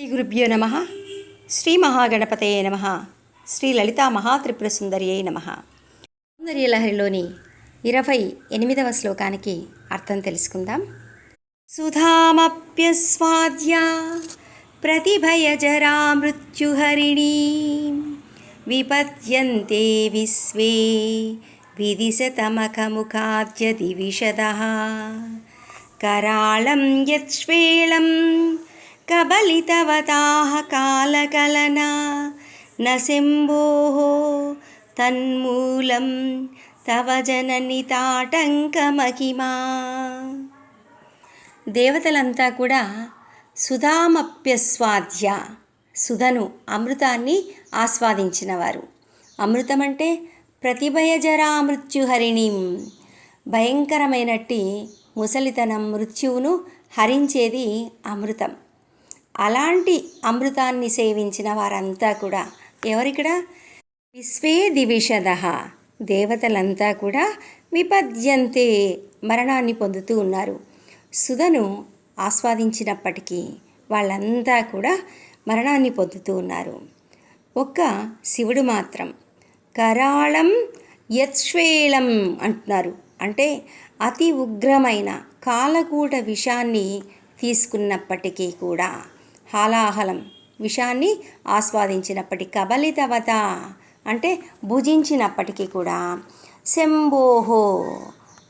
శ్రీ గురుభ్యో నమ. శ్రీ మహాగణపతయే నమ. శ్రీ లలిత మహాత్రిపుర సుందరి అయి నమ సౌందర్యలహరిలోని ఇరవై ఎనిమిదవ శ్లోకానికి అర్థం తెలుసుకుందాం. సుధామప్యస్వాద్యా ప్రతిభయజరా మృత్యుహరిణి విపద్యంతే విశ్వే విదిశతమఖముఖాద్య దివిషద. కరాళం యచ్వేళం कबलितवताः कालकलना न शम्भोः तन्मूलं तव జననితాటంకమహిమా దేవతలంతా కూడా సుధామప్యస్వాద్య సుధను అమృతాన్ని ఆస్వాదించినవారు అమృతం అంటే ప్రతిభయజరా మృత్యుహరిణీం భయంకరమైనట్టి ముసలితనం మృత్యువును హరించేది అమృతం అలాంటి అమృతాన్ని సేవించిన వారంతా కూడా ఎవరిక్కడ విశ్వే దివిషద. దేవతలంతా కూడా విపద్యంతే మరణాన్ని పొందుతూ ఉన్నారు. సుధను ఆస్వాదించినప్పటికీ వాళ్ళంతా కూడా మరణాన్ని పొందుతూ ఉన్నారు. ఒక్క శివుడు మాత్రం కరాళం యశ్వేలం అంటున్నారు. అంటే అతి ఉగ్రమైన కాలకూట విషాన్ని తీసుకున్నప్పటికీ కూడా హాలాహలం. విషాన్ని ఆస్వాదించినప్పటి కబలితవత అంటే భుజించినప్పటికీ కూడా శంభోహో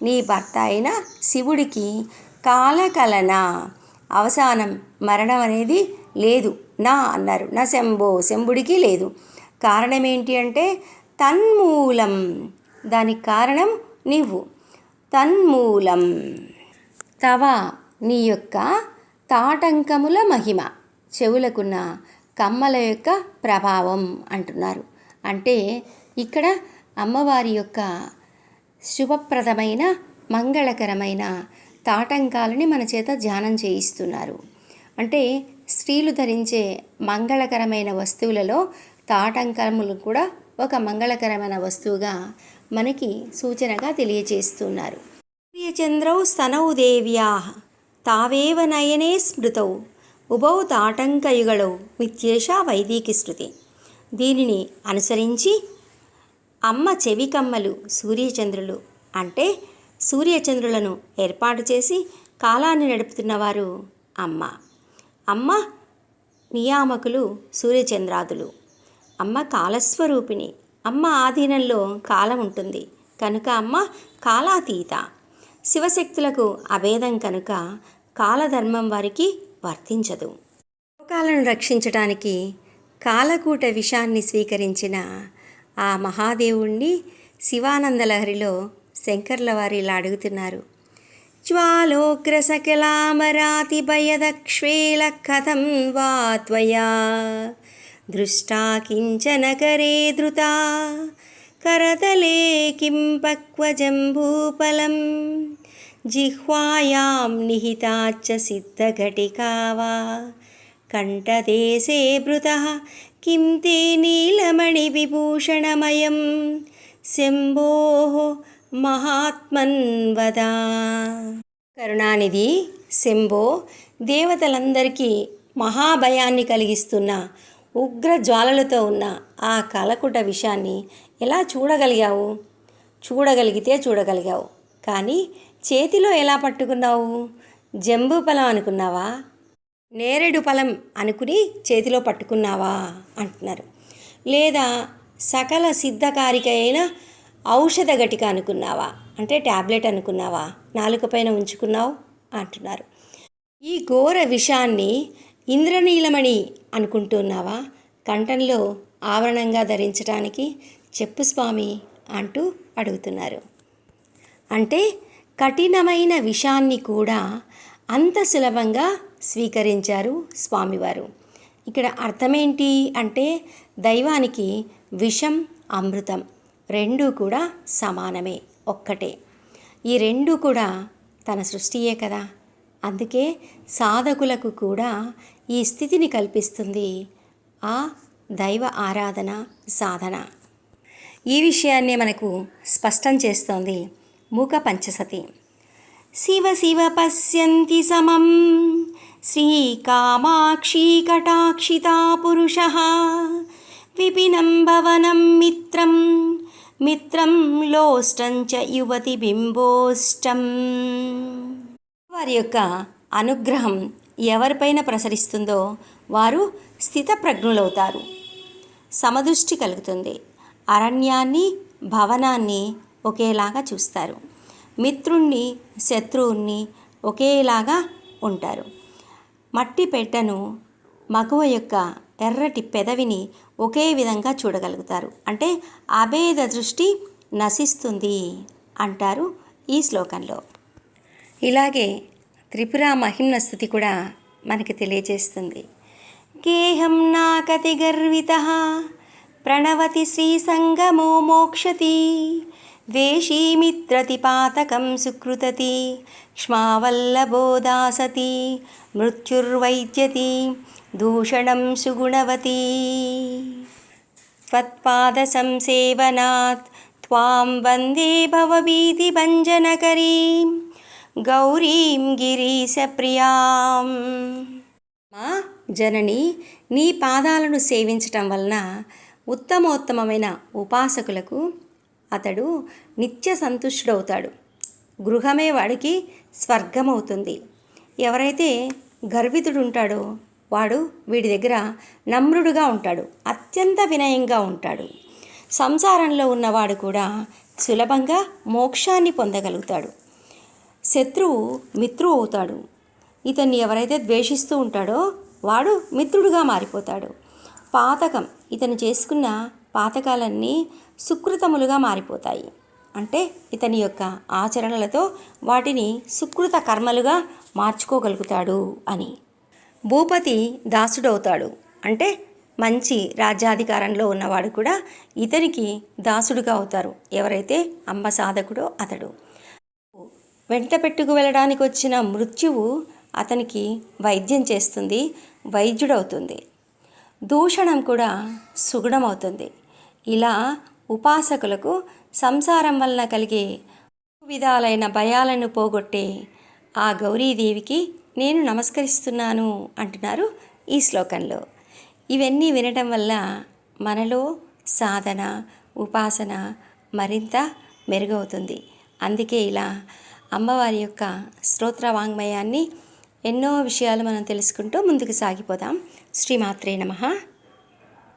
నీ భర్త అయిన శివుడికి కాలకలన అవసానం మరణం అనేది లేదు. నా అన్నారు. నా శంభో శంభుడికి లేదు. కారణం ఏంటి అంటే తన్మూలం. దానికి కారణం నీవు. తన్మూలం. తవ నీ యొక్క తాటంకముల మహిమ. చెవులకున్న కమ్మల యొక్క ప్రభావం అంటున్నారు. అంటే ఇక్కడ అమ్మవారి యొక్క శుభప్రదమైన మంగళకరమైన తాటంకాలని మన చేత ధ్యానం చేయిస్తున్నారు. అంటే స్త్రీలు ధరించే మంగళకరమైన వస్తువులలో తాటంకములు కూడా ఒక మంగళకరమైన వస్తువుగా మనకి సూచనగా తెలియజేస్తున్నారు సూర్యచంద్రౌ స్తనౌ దేవ్యా తావేవ నయనే స్మృతౌ. ఉభౌ తాటంకయుగళౌ మిత్యేష వైదికి శృతి దీనిని అనుసరించి అమ్మ చెవికమ్మలు సూర్యచంద్రులు అంటే సూర్యచంద్రులను ఏర్పాటు చేసి కాలాన్ని నడుపుతున్నవారు అమ్మ. అమ్మ నియామకులు సూర్యచంద్రాదులు. అమ్మ కాలస్వరూపిణి. అమ్మ ఆధీనంలో కాలం ఉంటుంది. కనుక అమ్మ కాలాతీత. శివశక్తులకు అభేదం కనుక కాలధర్మం వారికి వర్తించదు లోకాలను రక్షించడానికి కాలకూట విషాన్ని స్వీకరించిన ఆ మహాదేవుణ్ణి శివానందలహరిలో శంకర్ల వారు ఇలా అడుగుతున్నారు జ్వాలోగ్రసకలామరాతిభయదక్ష్వేల కథం వా త్వయా దృష్టా కించన కరే ధృతా करतले किं पक्वजम्बूफलं जिह्वायां निहिता च सिद्धघटिका वा कण्ठदेशे भृतः किं ते नीलमणिविभूषणमयं శంభోః మహాత్మన్ వద కరుణానిధి శంభో దేవతలందరికీ మహాభయాన్ని కలిగిస్తున్న ఉగ్ర జ్వాలలతో ఉన్న ఆ కలకుట విషయాన్ని ఎలా చూడగలిగావు చూడగలిగితే చూడగలిగావు కానీ చేతిలో ఎలా పట్టుకున్నావు? జంబూ ఫలం అనుకున్నావా? నేరేడు ఫలం అనుకుని చేతిలో పట్టుకున్నావా? అంటున్నారు. లేదా సకల సిద్ధకారిక అయిన ఔషధ గటిక అనుకున్నావా? అంటే ట్యాబ్లెట్ అనుకున్నావా? నాలుక పైన ఉంచుకున్నావు? అంటున్నారు. ఈ ఘోర విషాన్ని ఇంద్రనీలమణి అనుకుంటున్నావా? కంఠంలో ఆవరణంగా ధరించడానికి చెప్పు స్వామి అంటూ అడుగుతున్నారు. అంటే కఠినమైన విషాన్ని కూడా అంత సులభంగా స్వీకరించారు స్వామివారు. ఇక్కడ అర్థమేంటి అంటే దైవానికి విషం అమృతం రెండూ కూడా సమానమే ఒక్కటే. ఈ రెండు కూడా తన సృష్టియే కదా. అందుకే సాధకులకు కూడా ఈ స్థితిని కల్పిస్తుంది ఆ దైవ ఆరాధన సాధన. ఈ విషయాన్నే మనకు స్పష్టం చేస్తోంది మూక పంచసతి శివ శివ పశ్యంతి సమం. శ్రీకామాక్షీ కటాక్షితా పురుష. విపినం భవనం మిత్రం. మిత్రం లోష్టం చ యువతి బింబోష్టం. వారి యొక్క అనుగ్రహం ఎవరిపైన ప్రసరిస్తుందో వారు స్థితప్రజ్ఞులవుతారు. సమదృష్టి కలుగుతుంది. అరణ్యాన్ని భవనాన్ని ఒకేలాగా చూస్తారు. మిత్రుణ్ణి శత్రువుని ఒకేలాగా ఉంటారు. మట్టి పెట్టను మగువ యొక్క ఎర్రటి పెదవిని ఒకే విధంగా చూడగలుగుతారు. అంటే అభేద దృష్టి నశిస్తుంది అంటారు ఈ శ్లోకంలో. ఇలాగే త్రిపుర మహిమ్న స్థుతి కూడా మనకి తెలియజేస్తుంది. కేహం నాకతి గర్విత ప్రణవతి శ్రీసంగమో మోక్షతి ద్వేషీమిత్రతి పాతకం సుకృతతి క్ష్మావల్లభో దాసతి మృత్యుర్వైద్యతి దూషణం సుగుణవతి त्वत्पादसंसेवनात् त्वां वन्दे भवभीतिभञ्जनकरीं గౌరీం గిరీశప్రియాం మా జనని నీ పాదాలను సేవించటం వలన ఉత్తమోత్తమమైన ఉపాసకులకు అతడు నిత్య సంతుష్టుడవుతాడు. గృహమే వాడికి స్వర్గమవుతుంది. ఎవరైతే గర్వితుడు ఉంటాడో వాడు వీడి దగ్గర నమ్రుడుగా ఉంటాడు. అత్యంత వినయంగా ఉంటాడు. సంసారంలో ఉన్నవాడు కూడా సులభంగా మోక్షాన్ని పొందగలుగుతాడు. శత్రువు మిత్రువు అవుతాడు. ఇతన్ని ఎవరైతే ద్వేషిస్తూ ఉంటాడో వాడు మిత్రుడుగా మారిపోతాడు. పాతకం ఇతను చేసుకున్న పాతకాలన్నీ సుకృతములుగా మారిపోతాయి. అంటే ఇతని యొక్క ఆచరణలతో వాటిని సుకృత కర్మలుగా మార్చుకోగలుగుతాడు అని. భూపతి దాసుడవుతాడు. అంటే మంచి రాజ్యాధికారంలో ఉన్నవాడు కూడా ఇతనికి దాసుడుగా అవుతారు. ఎవరైతే అమ్మ సాధకుడో అతడు. వెంట పెట్టుకు వెళ్ళడానికి వచ్చిన మృత్యువు అతనికి వైద్యం చేస్తుంది వైద్యుడవుతుంది. దూషణం కూడా సుగుణమవుతుంది. ఇలా ఉపాసకులకు సంసారం వలన కలిగే విధాలైన భయాలను పోగొట్టే ఆ గౌరీదేవికి నేను నమస్కరిస్తున్నాను అంటున్నారు ఈ శ్లోకంలో. ఇవన్నీ వినటం వల్ల మనలో సాధన ఉపాసన మరింత మెరుగవుతుంది. అందుకే ఇలా అమ్మవారి యొక్క స్తోత్ర వాంగ్మయాన్ని ఎన్నో విషయాలు మనం తెలుసుకుంటూ ముందుకు సాగిపోదాం. శ్రీమాత్రే నమః.